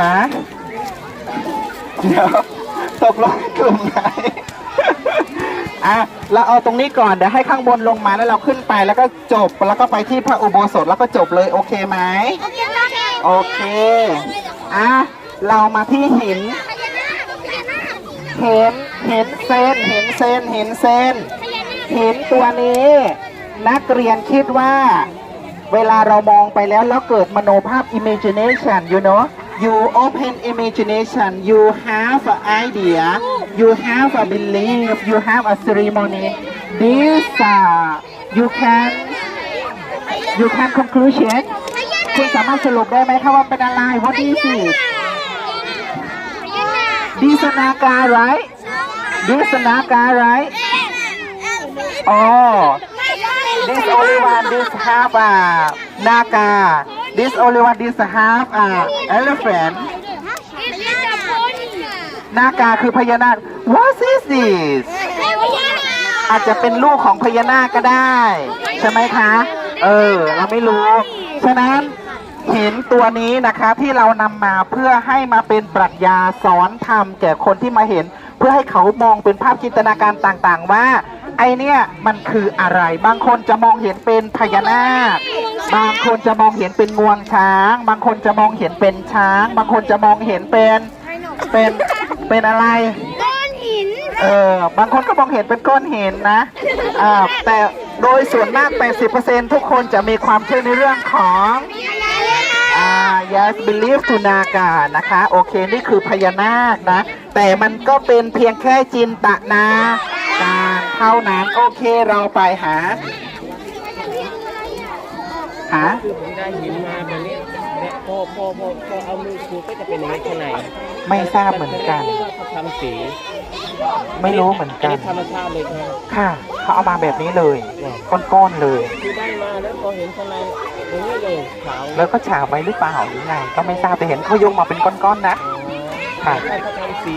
ฮะเดี๋ยวตกลงกลุ่มไหนอะเราเอาตรงนี้ก่อนเดี๋ยวให้ข้างบนลงมาแล้วเราขึ้นไปแล้วก็จบแล้วก็ไปที่พระอุโบสถแล้วก็จบเลยโอเคไหมโอเคโอเคโอเคอะเรามาที่หินพญานาคพญานาคเห็นเห็นเส้นเห็นเส้นเห็นเส้นพญานาคเห็นตัวนี้ นักเรียนคิดว่า เวลาเรามองไปแล้วแล้วเกิดมโนภาพ imagination you know you open imagination you have an idea you have a belief you have a ceremony this uh, you can you can conclusion คุณสามารถสรุปได้ไหมคะว่าเป็นอะไร what is it พญานาค this naga right this naga right oh this only one this half a naga this only one this half a elephant นากาคือพญานาค what is this อาจจะเป็นลูกของพญานาคก็ได้ ใช่ไหมคะ เออ เราไม่รู้ ฉะนั้นเห็นตัวนี้นะคะที่เรานำมาเพื่อให้มาเป็นปรัชญาสอนธรรมแก่คนที่มาเห็น เพื่อให้เขามองเป็นภาพจินตนาการต่างๆ ว่า ไอเนี่ยมันคืออะไร บางคนจะมองเห็นเป็นพญานาค บางคนจะมองเห็นเป็นงวงช้าง บางคนจะมองเห็นเป็นช้าง บางคนจะมองเห็นเป็นเป็นเป็นอะไรก้อนหินเออบางคนก็มองเห็นเป็นก้อนหินนะอ่าแต่โดยส่วนมาก 80%ทุกคนจะมีความเชื่อในเรื่องของอ่า yes believe to naga นะคะ โอเค นี่คือพญานาคนะ แต่มันก็เป็นเพียงแค่จินตนาการ เท่านั้นโอเคเราไปหา หา คือผมได้หินมาแบบนี้เนี่ยพอพอพอพอเอามือขูดก็จะเป็นอย่างนี้ข้างในไม่ทราบเหมือนกันเขาทำสีไม่รู้เหมือนกัน ธรรมชาติเลยครับค่ะ เขาเอามาแบบนี้เลยก้อนๆเลย คือได้มาแล้วพอเห็นข้างในตรงนี้เลยขาวแล้วก็ฉาบไว้หรือเปล่าหรือไง ก็ไม่ทราบแต่เห็นเขายกมาเป็นก้อนๆนะ ค่ะถ้าเขาทำสี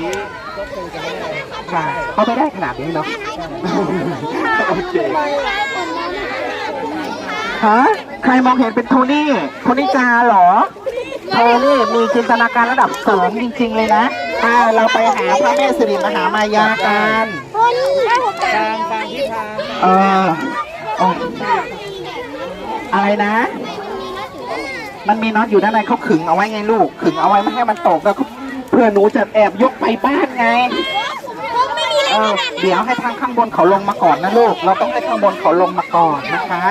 ก็คงจะไม่ได้ค่ะเขาไม่ได้ขนาดนี้เนาะโอเคฮะใครมองเห็นเป็นโทนี่โทนี่จาเหรอเธอนี่มีจินตนาการระดับสูงจริง ๆ เลยนะอ่าเราไปหาพระแม่สิริมหามายากันตามตามที่ทางเออโอ้อะไรนะ มันมีน็อตอยู่ด้านในเขาขึงเอาไว้ไงลูก ขึงเอาไว้ไม่ให้มันตกแล้วก็เพื่อหนูจะแอบยกไปบ้านไงเออเดี๋ยวให้ทางข้างบนเขาลงมาก่อนนะลูก เราต้องให้ข้างบนเขาลงมาก่อนนะคะ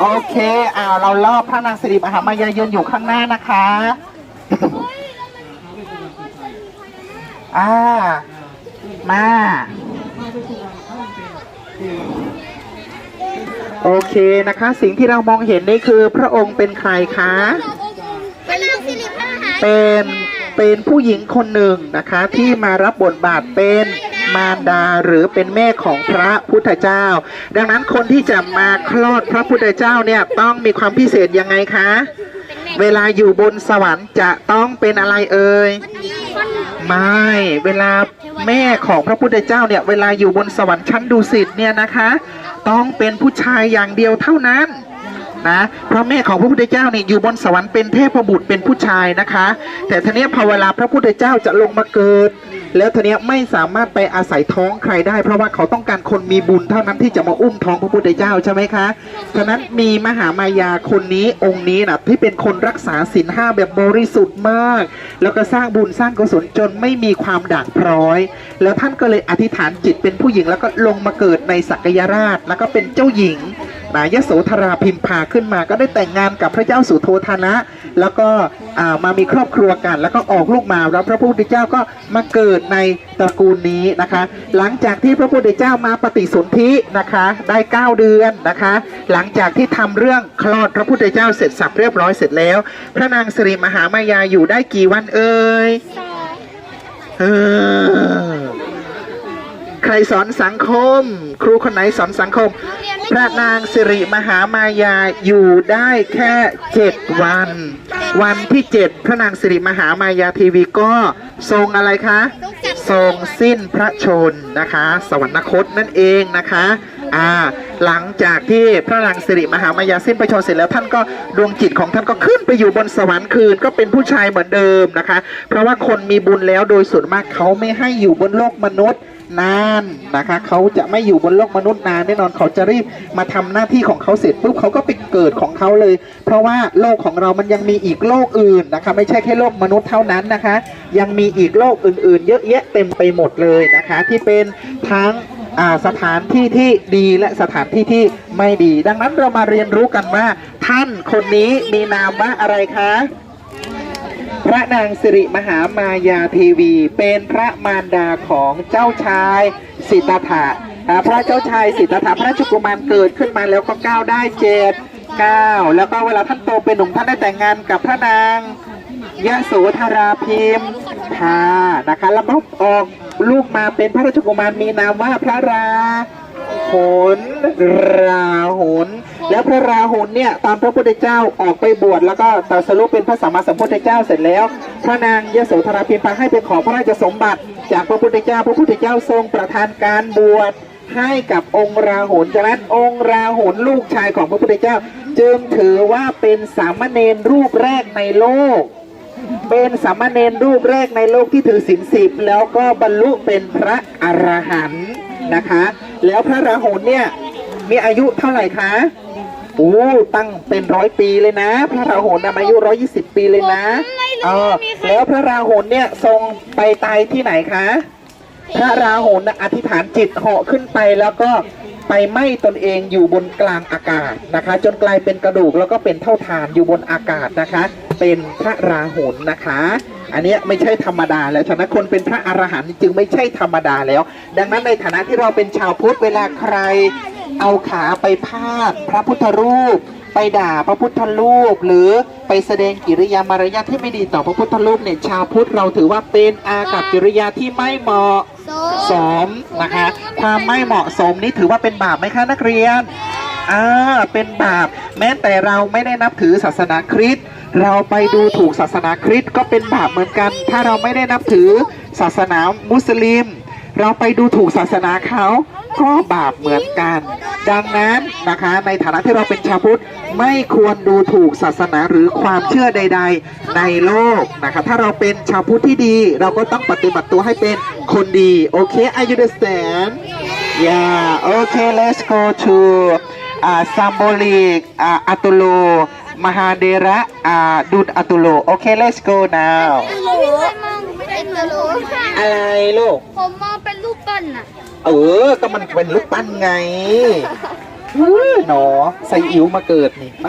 โอเคอ้าวเรารอบพระนางสิริมหามายายืนอยู่ข้างหน้านะคะอ่ามาโอเคนะคะ สิ่งที่เรามองเห็นนี่คือพระองค์เป็นใครคะพระนางสิริพระมหาเป็น เป็นผู้หญิงคนหนึ่งนะคะที่มารับบทบาทเป็นมารดาหรือเป็นแม่ของพระพุทธเจ้า ดังนั้นคนที่จะมาคลอดพระพุทธเจ้าเนี่ยต้องมีความพิเศษยังไงคะ เวลาอยู่บนสวรรค์จะต้องเป็นอะไรเอ่ยไม่เวลาแม่ของพระพุทธเจ้าเนี่ยเวลาอยู่บนสวรรค์ชั้นดุสิตเนี่ยนะคะ ต้องเป็นผู้ชายอย่างเดียวเท่านั้น นะ พระแม่ของพระพุทธเจ้าเนี่ยอยู่บนสวรรค์เป็นเทพบุตรเป็นผู้ชายนะคะ แต่ทีเนี้ยพอเวลาพระพุทธเจ้าจะลงมาเกิด แล้วทีเนี้ยไม่สามารถไปอาศัยท้องใครได้ เพราะว่าเขาต้องการคนมีบุญเท่านั้นที่จะมาอุ้มท้องพระพุทธเจ้าใช่ไหมคะฉะนั้นมีมหามายาคนนี้องค์นี้นะที่เป็นคนรักษาศีลห้าแบบบริสุทธิ์มาก แล้วก็สร้างบุญสร้างกุศลจนไม่มีความด่างพร้อย แล้วท่านก็เลยอธิษฐานจิตเป็นผู้หญิงแล้วก็ลงมาเกิดในสักยราชแล้วก็เป็นเจ้าหญิง นายโสธราพิมพาขึ้นมา ก็ได้แต่งงานกับพระเจ้าสุโธธนะ แล้วก็อ่ามามีครอบครัวกัน แล้วก็ออกลูกมาแล้วพระพุทธเจ้าก็มาเกิดในตระกูลนี้นะคะ หลังจากที่พระพุทธเจ้ามาปฏิสนธินะคะ ได้ 9 เดือนนะคะ หลังจากที่ทำเรื่องคลอดพระพุทธเจ้าเสร็จสับเรียบร้อยเสร็จแล้ว พระนางสิริมหามายาอยู่ได้กี่วันเอ่ยเออ ใครสอนสังคม ครูคนไหนสอนสังคม พระนางสิริมหามายาอยู่ได้แค่เจ็ดวัน วันที่เจ็ดพระนางสิริมหามายาทีวีก็ทรงอะไรคะทรงสิ้นพระชนนะคะ สวรรคตนั่นเองนะคะอ่าหลังจากที่พระนางสิริมหามายาสิ้นพระชนม์เสร็จแล้วท่านก็ดวงจิตของท่านก็ขึ้นไปอยู่บนสวรรค์คืนก็เป็นผู้ชายเหมือนเดิมนะคะ เพราะว่าคนมีบุญแล้วโดยส่วนมากเขาไม่ให้อยู่บนโลกมนุษย์ นานนะคะเขาจะไม่อยู่บนโลกมนุษย์นานแน่นอนเขาจะรีบมาทำหน้าที่ของเขาเสร็จปุ๊บเขาก็ไปเกิดของเขาเลย เพราะว่าโลกของเรามันยังมีอีกโลกอื่นนะคะ ไม่ใช่แค่โลกมนุษย์เท่านั้นนะคะ ยังมีอีกโลกอื่น ๆ เยอะแยะเต็มไปหมดเลยนะคะ ที่เป็นทั้งสถานที่ที่ดีและสถานที่ที่ไม่ดี ดังนั้นเรามาเรียนรู้กันว่า ท่านคนนี้มีนามว่าอะไรคะ พระนางสิริมหามายาเทีวี เป็นพระมารดาของเจ้าชายสิทธัตถะพระเจ้าชายสิทธัตถะพระราชกุมารเกิดขึ้นมาแล้วก็ก้าวได้เจ็ดเก้าแล้วก็เวลาท่านโตเป็นหนุ่มท่านได้แต่งงานกับพระนางยะโสธราพิมพานะคะแล้วก็ออกลูกมาเป็นพระราชกุมารมีนามว่าพระราหนราหน แล้วพระราหุลเนี่ยตอนพระพุทธเจ้าออกไปบวชแล้วก็ตรัสรู้เป็นพระสัมมาสัมพุทธเจ้าเสร็จแล้ว พระนางยโสธราพิมพาให้ไปขอพระราชสมบัติ จากพระพุทธเจ้า พระพุทธเจ้าทรงประทานการบวชให้กับองค์ราหุลจากนั้นองค์ราหุลลูกชายของพระพุทธเจ้า จึงถือว่าเป็นสามเณรรูปแรกในโลก เป็นสามเณรรูปแรกในโลกที่ถือศีลสิบแล้วก็บรรลุเป็นพระอรหันต์นะคะ แล้วพระราหุลเนี่ยมีอายุเท่าไหร่คะ โอ้ตั้งเป็นร้อยปีเลยนะ พระราหุลนะอายุร้อยี่สิบปีเลยนะเออแล้วพระราหุลเนี่ยทรงไปตายที่ไหนคะ พระราหุลน่ะอธิษฐานจิตเหาะขึ้นไปแล้วก็ไปไหม้ตนเองอยู่บนกลางอากาศนะคะ จนกลายเป็นกระดูกแล้วก็เป็นเท่าฐานอยู่บนอากาศนะคะ เป็นพระราหุลนะคะ อันเนี้ยไม่ใช่ธรรมดาแล้วฉะนั้นคนเป็นพระอรหันต์จึงไม่ใช่ธรรมดาแล้ว ดังนั้นในฐานะที่เราเป็นชาวพุทธเวลาใคร เอาขาไปพาดพระพุทธรูป ไปด่าพระพุทธรูป หรือไปแสดงกิริยามารยาทที่ไม่ดีต่อพระพุทธรูปเนี่ยชาวพุทธเราถือว่าเป็นอากับกิริยาที่ไม่เหมาะสมนะคะความไม่เหมาะสมนี้ถือว่าเป็นบาปไหมคะนักเรียนอ่าเป็นบาปแม้แต่เราไม่ได้นับถือศาสนาคริสต์เราไปดูถูกศาสนาคริสต์ก็เป็นบาปเหมือนกัน ถ้าเราไม่ได้นับถือศาสนามุสลิม เราไปดูถูกศาสนาเขา ก็บาปเหมือนกัน ดังนั้นนะคะในฐานะที่เราเป็นชาวพุทธไม่ควรดูถูกศาสนาหรือความเชื่อใด ๆ ในโลกนะคะถ้าเราเป็นชาวพุทธที่ดี เราก็ต้องปฏิบัติตัวให้เป็นคนดีโอเค Are you understand Yeah okay let's go to uh, symbolic uh, Atulo Mahadera uh, Dut Atulo Okay let's go now ไม่ได้มองไม่ได้ตลกอะไรลูก ผมมองเป็นรูปปั้นน่ะ เออ ก็มันเป็นลูกปั้นไงเฮ้ยหนอใส่อิ๋วมาเกิดนี่ไป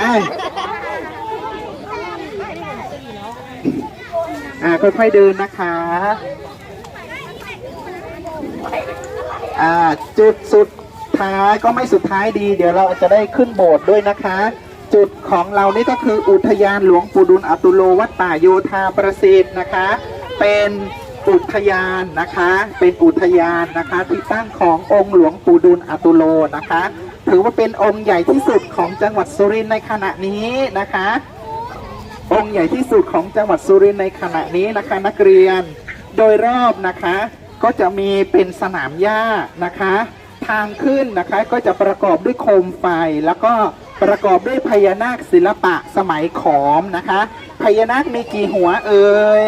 อ่าค่อยๆเดินนะคะ อ่าจุดสุดท้ายก็ไม่สุดท้ายดี เดี๋ยวเราจะได้ขึ้นโบสถ์ด้วยนะคะ จุดของเรานี่ก็คืออุทยานหลวงปู่ดุลอัตุโลวัดป่าโยธาประสิทธิ์นะคะ เป็นอุทยานนะคะ เป็นอุทยานนะคะ ที่ตั้งขององค์หลวงปู่ดุลอตุโลนะคะ ถือว่าเป็นองค์ใหญ่ที่สุดของจังหวัดสุรินทร์ในขณะนี้นะคะ องค์ใหญ่ที่สุดของจังหวัดสุรินทร์ในขณะนี้นะคะนักเรียน โดยรอบนะคะ ก็จะมีเป็นสนามหญ้านะคะ ทางขึ้นนะคะก็จะประกอบด้วยโคมไฟแล้วก็ประกอบด้วยพญานาคศิลปะสมัยขอมนะคะ พญานาคมีกี่หัวเอ่ย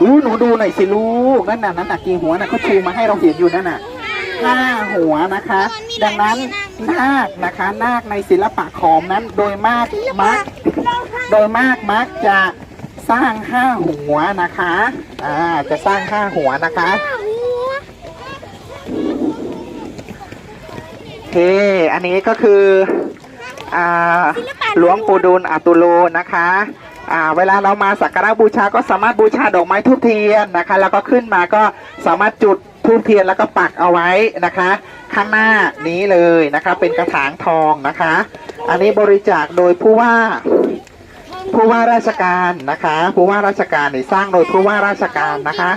อู้หนูดูหน่อยสิลูกนั่นน่ะนั่นน่ะกี่หัวน่ะเขาชูมาให้เราเห็นอยู่นั่นน่ะห้าหัวนะคะ ดังนั้นนาคนะคะนาคในศิลปะขอมนั้นโดยมากมักโดยมากมักจะสร้างห้าหัวนะคะอ่าจะสร้างห้าหัวนะคะโอเค อันนี้ก็คืออ่าหลวงปู่ดูลอตุโลนะคะ อ่าเวลาเรามาสักการะบูชาก็สามารถบูชาดอกไม้ทูบเทียนนะคะ แล้วก็ขึ้นมาก็สามารถจุดทูบเทียนแล้วก็ปักเอาไว้นะคะ ข้างหน้านี้เลยนะคะ เป็นกระถางทองนะคะ อันนี้บริจาคโดยผู้ว่าผู้ว่าราชการนะคะผู้ว่าราชการนี่สร้างโดยผู้ว่าราชการนะคะ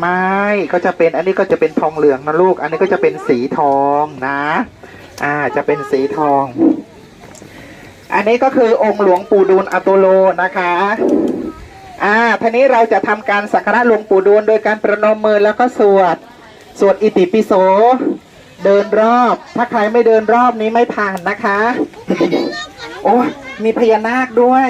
ไม่ก็จะเป็นอันนี้ก็จะเป็นทองเหลืองนะลูก อันนี้ก็จะเป็นสีทองนะ อ่าจะเป็นสีทอง อันนี้ก็คือองค์หลวงปู่ดูลอัตุโลนะคะอ่าทีนี้เราจะทำการสักการะหลวงปู่ดูลโดยการประนมมือแล้วก็สวด สวดอิติปิโส เดินรอบ ถ้าใครไม่เดินรอบนี้ไม่ผ่านนะคะ โอ้มีพญานาคด้วย